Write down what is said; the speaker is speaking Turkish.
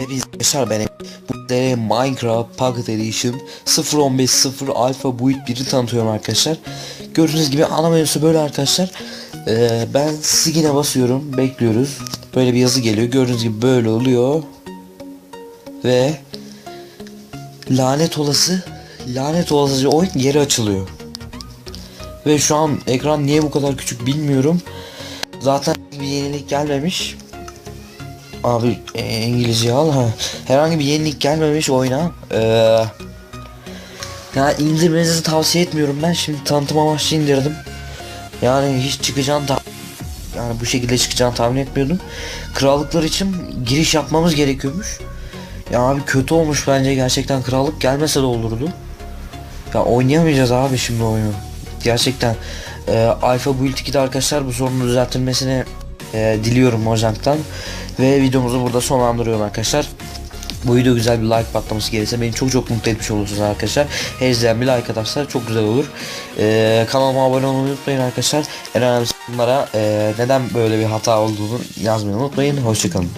Hepinize arkadaşlar ben sizlere Minecraft Pocket Edition 0.15.0 Alpha Build 1'i tanıtıyorum arkadaşlar. Gördüğünüz gibi ana menüsü böyle arkadaşlar. Ee, ben Sigin'e basıyorum bekliyoruz. Böyle bir yazı geliyor gördüğünüz gibi böyle oluyor. Ve lanet olası lanet olası oyun geri açılıyor. Ve şu an ekran niye bu kadar küçük bilmiyorum. Zaten bir yenilik gelmemiş. Abi e, İngilizce al ha. Herhangi bir yenilik gelmemiş oyuna. Ee, ya indirmenizi tavsiye etmiyorum ben. Şimdi tanıtım amaçlı indirdim. Yani hiç çıkacağını da yani bu şekilde çıkacağını tahmin etmiyordum. Krallıklar için giriş yapmamız gerekiyormuş. Ya abi kötü olmuş bence gerçekten krallık gelmese de olurdu. Ya oynayamayacağız abi şimdi oyunu. Gerçekten e, Alpha Build 2'de arkadaşlar bu sorunun düzeltilmesini e, diliyorum Mojang'tan. Ve videomuzu burada sonlandırıyorum arkadaşlar. Bu video güzel bir like patlaması gelirse beni çok çok mutlu etmiş olursunuz arkadaşlar. Her izleyen bir like atarsa çok güzel olur. Ee, kanalıma abone olmayı unutmayın arkadaşlar. En önemlisi bunlara e, neden böyle bir hata olduğunu yazmayı unutmayın. Hoşçakalın.